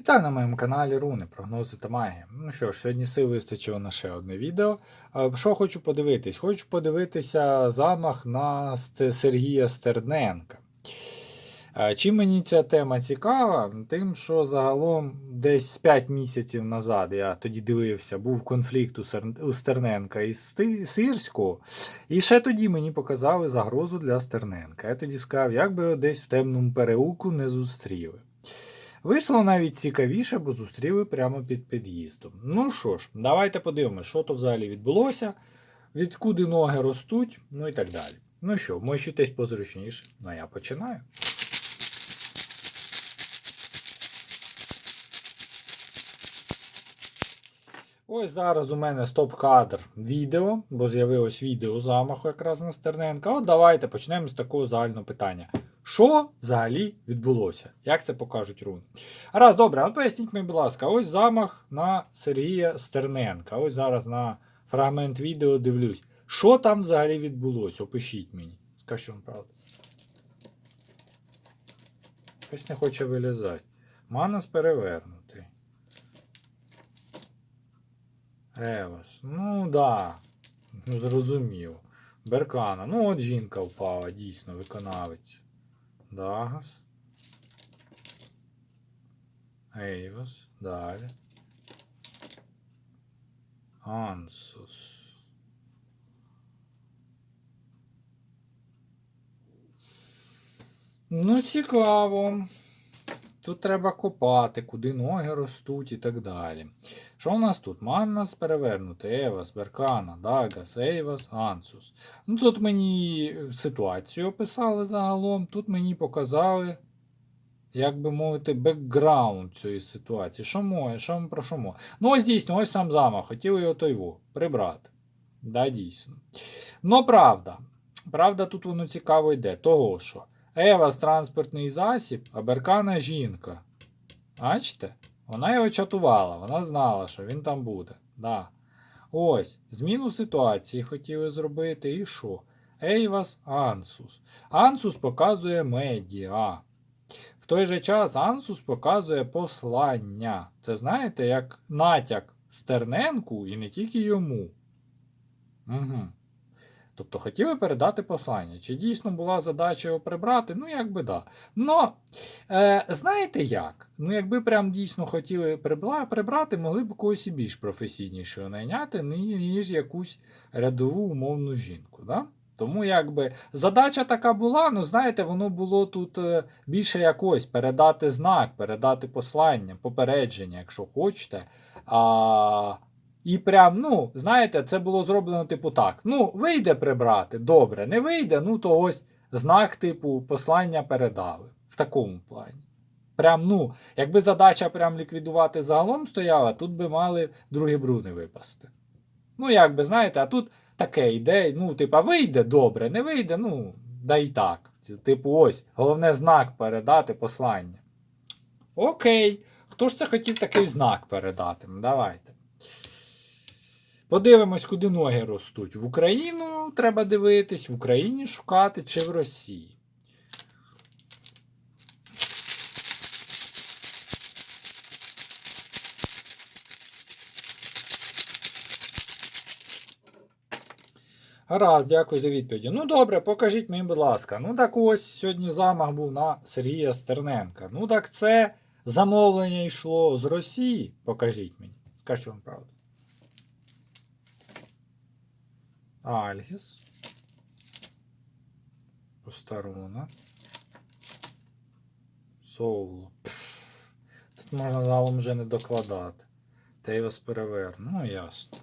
Вітаю на моєму каналі Руни, прогнози та магія. Ну що ж, сьогодні сил вистачило на ще одне відео. Що хочу подивитись? Хочу подивитися замах на Сергія Стерненка. Чим мені ця тема цікава? Тим, що загалом десь 5 місяців назад я тоді дивився, був конфлікт у Стерненка і Сти- Сирського. І ще тоді мені показали загрозу для Стерненка. Я тоді сказав, як би його десь в темному переулку не зустріли. Вийшло навіть цікавіше, бо зустріли прямо під під'їздом. Ну що ж, давайте подивимося, що то взагалі відбулося, відкуди ноги ростуть, ну і так далі. Ну що, мочитесь позручніше. Ну а я починаю. Ось зараз у мене стоп-кадр відео, бо з'явилось відео замаху якраз на Стерненка. От давайте почнемо з такого загального питання. Що взагалі відбулося? Як це покажуть руни? Раз, добре, от поясніть мені, будь ласка, ось замах на Сергія Стерненка. Ось зараз на фрагмент відео дивлюсь. Що там взагалі відбулося? Опишіть мені. Скажіть вам правду. Щось не хоче вилізати. Манас перевернутий. Евас. Ну да. Ну, зрозуміло. Беркана. Ну, от жінка впала, дійсно, виконавець. Дагас. Ейвас. Далі. Ансус. Ну, цікаво. Тут треба копати, куди ноги ростуть і так далі. Що у нас тут? Маннас перевернути, Евас, Беркана, Дагас, Ейвас, Ансус. Ну тут мені ситуацію описали загалом, тут мені показали, як би мовити, бекграунд цієї ситуації. Що моє, що про що моє? Ну, ось дійсно, ось сам замах, хотіли його той во, прибрати. Да, дійсно. Ну, правда. Правда, тут воно цікаво йде. Того що. Евас транспортний засіб, а Беркана жінка. Бачите? Вона його чатувала, вона знала, що він там буде. Да. Ось, зміну ситуації хотіли зробити, і що? Ейвас Ансус. Ансус показує медіа. В той же час Ансус показує послання. Це знаєте, як натяк Стерненку і не тільки йому. Угу. Тобто хотіли передати послання. Чи дійсно була задача його прибрати? Ну, якби да. Но, е, знаєте як? Ну, якби прям дійсно хотіли прибрати, могли б когось і більш професійнішого найняти, ніж якусь рядову умовну жінку. Да? Тому якби задача така була, ну знаєте, воно було тут е, більше якось передати знак, передати послання, попередження, якщо хочете. А, і прям, ну, знаєте, це було зроблено, типу, так. Ну, вийде прибрати, добре, не вийде, ну то ось знак, типу, послання передали. В такому плані. Прям, ну, якби задача прям ліквідувати загалом стояла, тут би мали другі бруни випасти. Ну, як би, знаєте, а тут таке йде, ну, типа, вийде добре, не вийде, ну, да і так. Типу, ось, головне знак передати послання. Окей. Хто ж це хотів такий знак передати? Давайте. Подивимось, куди ноги ростуть. В Україну треба дивитись, в Україні шукати чи в Росії. Гаразд, дякую за відповіді. Ну добре, покажіть мені, будь ласка. Ну так ось сьогодні замах був на Сергія Стерненка. Ну так це замовлення йшло з Росії. Покажіть мені. Скажіть вам правду. Альгіс. Постарона. Соуло. Тут можна залом вже не докладати. Тейвас переверну. Ну, ясно.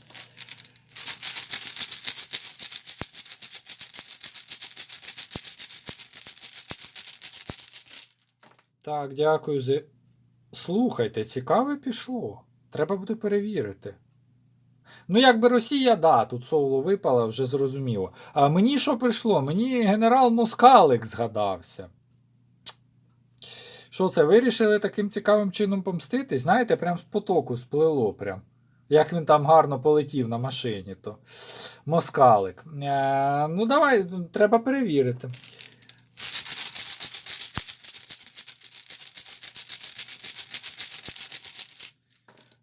Так, дякую за. Слухайте, цікаве пішло. Треба буде перевірити. Ну, якби Росія, да, тут соло випала, вже зрозуміло. А мені що прийшло? Мені генерал Москалик згадався. Що це, вирішили таким цікавим чином помстити? Знаєте, прям з потоку сплило прям. Як він там гарно полетів на машині, то Москалик. Е, ну, давай, треба перевірити.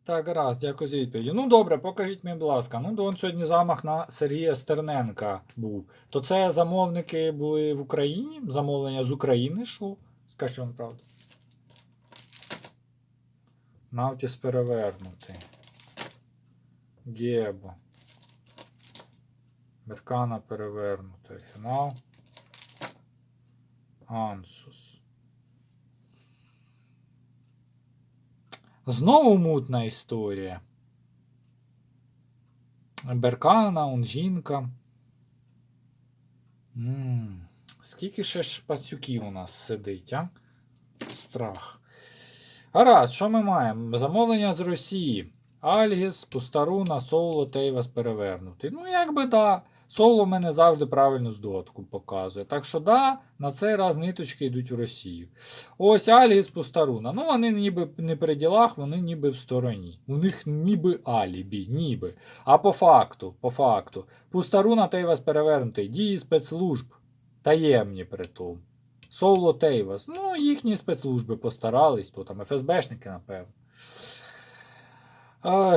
Так, раз, дякую за відповіді. Ну добре, покажіть мені, будь ласка. Ну, он сьогодні замах на Сергія Стерненка був. То це замовники були в Україні? Замовлення з України йшло? Скажіть вам правду. Наутіс перевернутий. Гебо. Беркана перевернутий. Фінал. Ансус. Знову мутна історія. Беркана, он жінка. м Скільки ще ж пацюків у нас сидить, а? Страх. Гаразд, що ми маємо? Замовлення з Росії. Альгіс, Пустаруна, Соло, Тейвас перевернутий. Ну, якби да. Соло в мене завжди правильну здотку показує. Так що да, на цей раз ниточки йдуть в Росію. Ось Альгіс, Пустаруна. Ну, вони ніби не при ділах, вони ніби в стороні. У них ніби алібі, ніби. А по факту, по факту, Пустаруна Тейвас перевернутий. Дії спецслужб. Таємні при тому. Соло Тейвас. Ну, їхні спецслужби постарались, то там ФСБшники, напевно.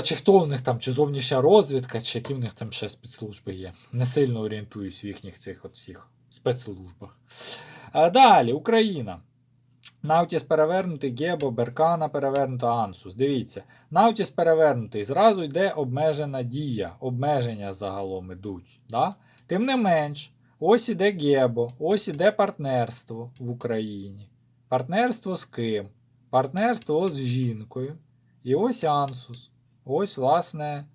Чи хто в них там, чи зовнішня розвідка, чи які в них там ще спецслужби є. Не сильно орієнтуюсь в їхніх цих от всіх спецслужбах. Далі, Україна. Наутіс перевернутий, Гебо, Беркана перевернута, Ансус. Дивіться, Наутіс перевернутий. Зразу йде обмежена дія. Обмеження загалом ідуть. Да? Тим не менш, ось іде Гебо, ось іде партнерство в Україні. Партнерство з ким? Партнерство з жінкою. І ось Ансус. Ось, власне,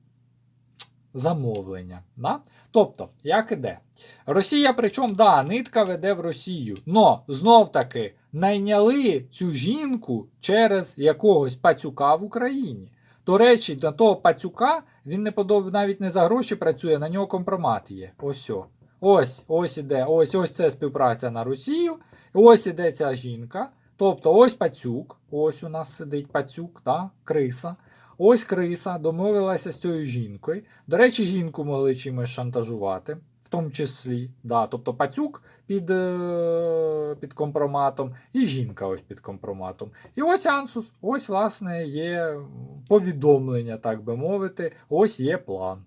замовлення. Да? Тобто, як іде? Росія, причому, да, нитка веде в Росію. Но знов таки найняли цю жінку через якогось пацюка в Україні. До речі, до того пацюка він не подоб... навіть не за гроші працює, на нього компромат є. Ось о. Ось, ось іде, ось ось це співпраця на Росію. Ось іде ця жінка. Тобто ось пацюк, ось у нас сидить пацюк, да, криса. Ось криса домовилася з цією жінкою. До речі, жінку могли чимось шантажувати, в тому числі. Да, тобто пацюк під, е, під компроматом і жінка ось під компроматом. І ось Ансус, ось, власне, є повідомлення, так би мовити, ось є план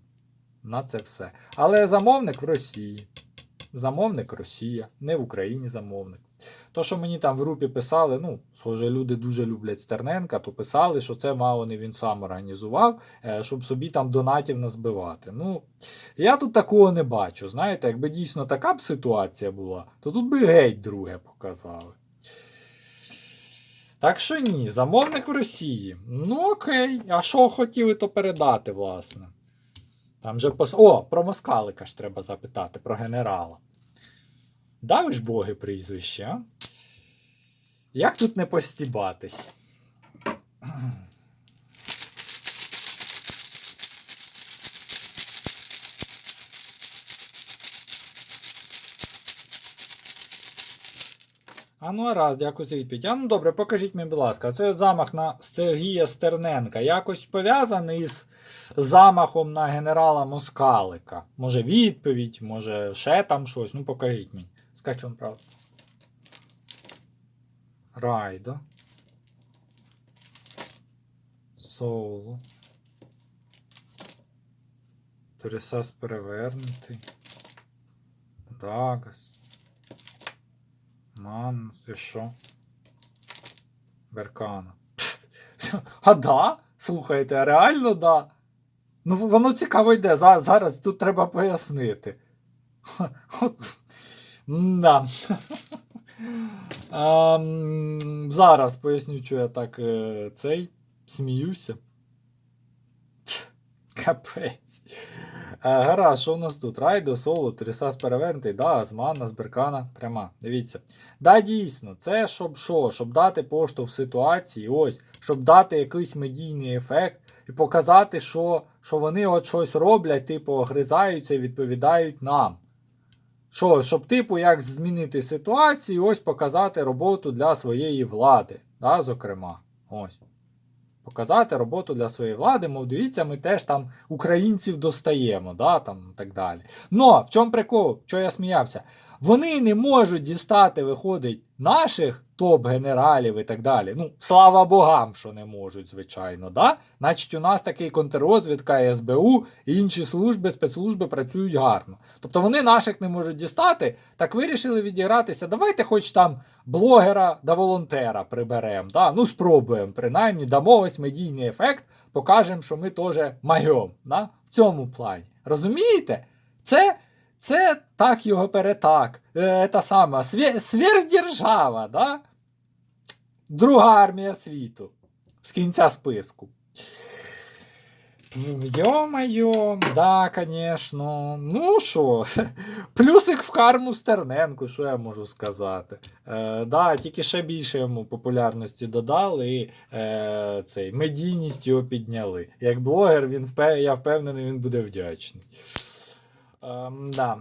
на це все. Але замовник в Росії. Замовник Росія, не в Україні замовник. То, що мені там в групі писали, ну, схоже, люди дуже люблять Стерненка, то писали, що це мало не він сам організував, е, щоб собі там донатів назбивати. Ну, я тут такого не бачу. Знаєте, якби дійсно така б ситуація була, то тут би геть друге показали. Так що ні, замовник в Росії. Ну окей, а що хотіли то передати, власне? Там же пос... О, про москалика ж треба запитати, про генерала. Да ж боги прізвище, а? Як тут не постібатись? А ну раз, дякую за відповідь. А ну добре, покажіть мені, будь ласка, це замах на Сергія Стерненка. Якось пов'язаний з замахом на генерала Москалика. Може відповідь, може ще там щось. Ну покажіть мені. Скажіть вам правду. Райдо. Соло. Торісас перевернутий. Дагас. Манс. І що? Беркана. А да? Слухайте, а реально да? Ну воно цікаво йде. Зараз тут треба пояснити. От. Да. Ем, зараз поясню, що я так е, цей сміюся. Капець. Е, гаразд, що у нас тут? Райдо, соло, Трісас перевернутий, да, Азмана, Зберкана, пряма. Дивіться. Да, дійсно, це щоб що? Щоб дати поштовх ситуації, ось, щоб дати якийсь медійний ефект і показати, що, що вони от щось роблять, типу, огризаються і відповідають нам. Що, щоб, типу, як змінити ситуацію, ось показати роботу для своєї влади. Да, зокрема. Ось. Показати роботу для своєї влади, мов дивіться, ми теж там українців достаємо, да, там, так далі. Но в чому прикол, що я сміявся? Вони не можуть дістати, виходить, наших топ-генералів і так далі. Ну, слава богам, що не можуть, звичайно. Да? Значить, у нас такий контррозвідка, СБУ і інші служби, спецслужби працюють гарно. Тобто вони наших не можуть дістати, так вирішили відігратися. Давайте хоч там блогера да волонтера приберемо. Да? Ну, спробуємо, принаймні, дамо ось медійний ефект, покажемо, що ми теж майом. Да? В цьому плані. Розумієте? Це. Це так його перетак. Е, та сама сверхдержава, да? Друга армія світу. З кінця списку. Йо-майо, да, конечно. Ну що, плюсик в карму Стерненку, що я можу сказати. Е, да, тільки ще більше йому популярності додали і е, цей, медійність його підняли. Як блогер, він я впевнений, він буде вдячний. Ем, да.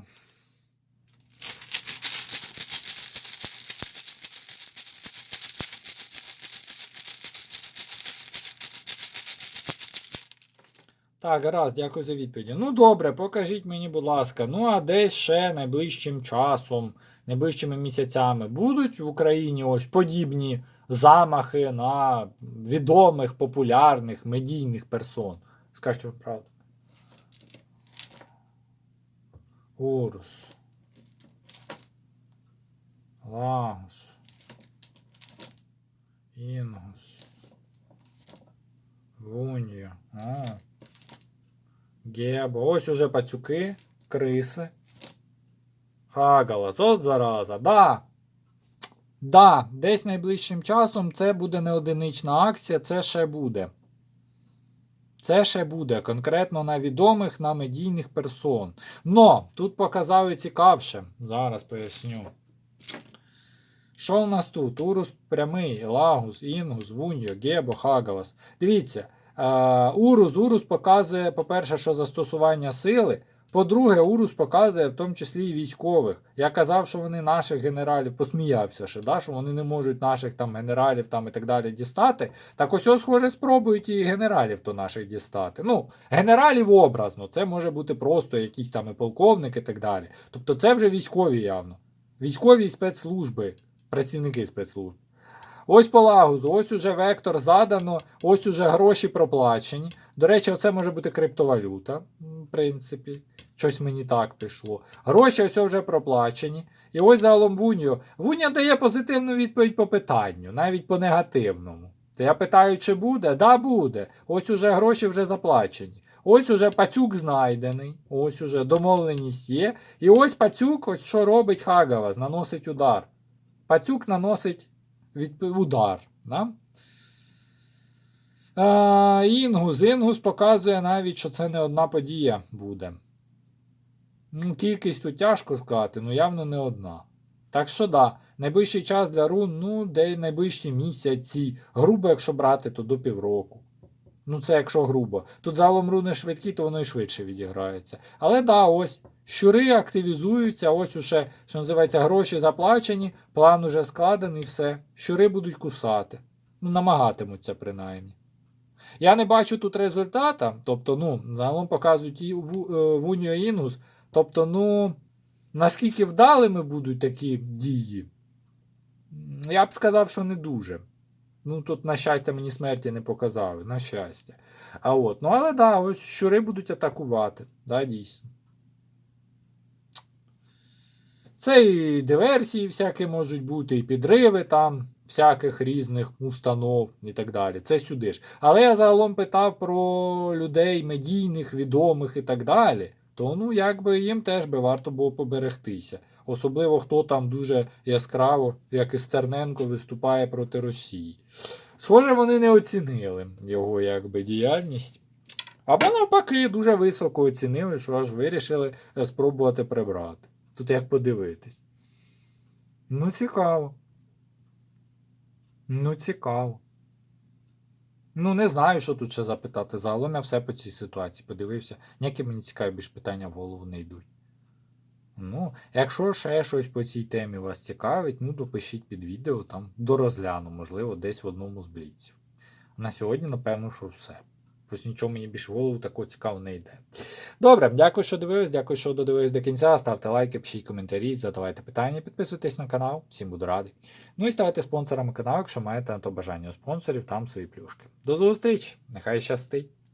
Так, гаразд, дякую за відповіді. Ну добре, покажіть мені, будь ласка. Ну, а десь ще найближчим часом, найближчими місяцями будуть в Україні ось подібні замахи на відомих, популярних, медійних персон. Скажіть ви правду. Урус. Лагус. Інгус. Вунья. А. Гебо. Ось уже пацюки, криси. Хагалас. От зараза. Да. Да, десь найближчим часом це буде не одинична акція, це ще буде. Це ще буде конкретно на відомих, на медійних персон. Но тут показали цікавше. Зараз поясню. Що у нас тут? Урус прямий, Лагус, Інгус, Вуньо, Гебо, Хагалас. Дивіться, Урус, Урус показує, по-перше, що застосування сили. По-друге, Урус показує в тому числі і військових. Я казав, що вони наших генералів посміявся ще, да? що вони не можуть наших там генералів там і так далі дістати. Так ось, схоже, спробують і генералів то наших дістати. Ну, генералів образно, це може бути просто якісь там і полковник і так далі. Тобто це вже військові явно. Військові спецслужби, працівники спецслужб. Ось по лагузу, ось уже вектор задано, ось уже гроші проплачені. До речі, оце може бути криптовалюта, в принципі. Щось мені так пішло. Гроші ось вже проплачені. І ось загалом Вуньо. Вуньо дає позитивну відповідь по питанню, навіть по негативному. То я питаю, чи буде? Да, буде. Ось уже гроші вже заплачені. Ось уже пацюк знайдений, ось уже домовленість є. І ось пацюк, ось що робить Хагавас, наносить удар. Пацюк наносить від... удар. Да? А, Інгус. Інгус показує навіть, що це не одна подія буде. Ну, кількість тут тяжко сказати, ну явно не одна. Так що да, найближчий час для рун, ну, де найближчі місяці. Грубо, якщо брати, то до півроку. Ну, це якщо грубо. Тут загалом руни швидкі, то воно і швидше відіграється. Але да, ось щури активізуються, ось уже, що називається, гроші заплачені, план уже складений, все. Щури будуть кусати. Ну, намагатимуться принаймні. Я не бачу тут результата, тобто, ну, загалом показують і е, Інгус. Тобто, ну, наскільки вдалими будуть такі дії, я б сказав, що не дуже. Ну, тут, на щастя, мені смерті не показали, на щастя. А от, ну, але да, ось щури будуть атакувати. Да, дійсно. Це і диверсії всякі можуть бути, і підриви там всяких різних установ і так далі. Це сюди ж. Але я загалом питав про людей медійних, відомих і так далі. То ну, якби їм теж би варто було поберегтися. Особливо хто там дуже яскраво, як і Стерненко, виступає проти Росії. Схоже, вони не оцінили його якби діяльність. Або навпаки, дуже високо оцінили, що аж вирішили е, спробувати прибрати. Тут як подивитись. Ну, цікаво. Ну, цікаво. Ну, не знаю, що тут ще запитати. Загалом я все по цій ситуації подивився. Ніякі мені цікаві більш питання в голову не йдуть. Ну, якщо ще щось по цій темі вас цікавить, ну допишіть під відео, там дорозгляну, можливо, десь в одному з бліців. На сьогодні, напевно, що все. Просто нічого мені більше в голову такого цікавого не йде. Добре, дякую, що дивились, дякую, що додивились до кінця. Ставте лайки, пишіть коментарі, задавайте питання, підписуйтесь на канал, всім буду радий. Ну і ставайте спонсорами каналу, якщо маєте на то бажання у спонсорів, там свої плюшки. До зустрічі! Нехай щастить!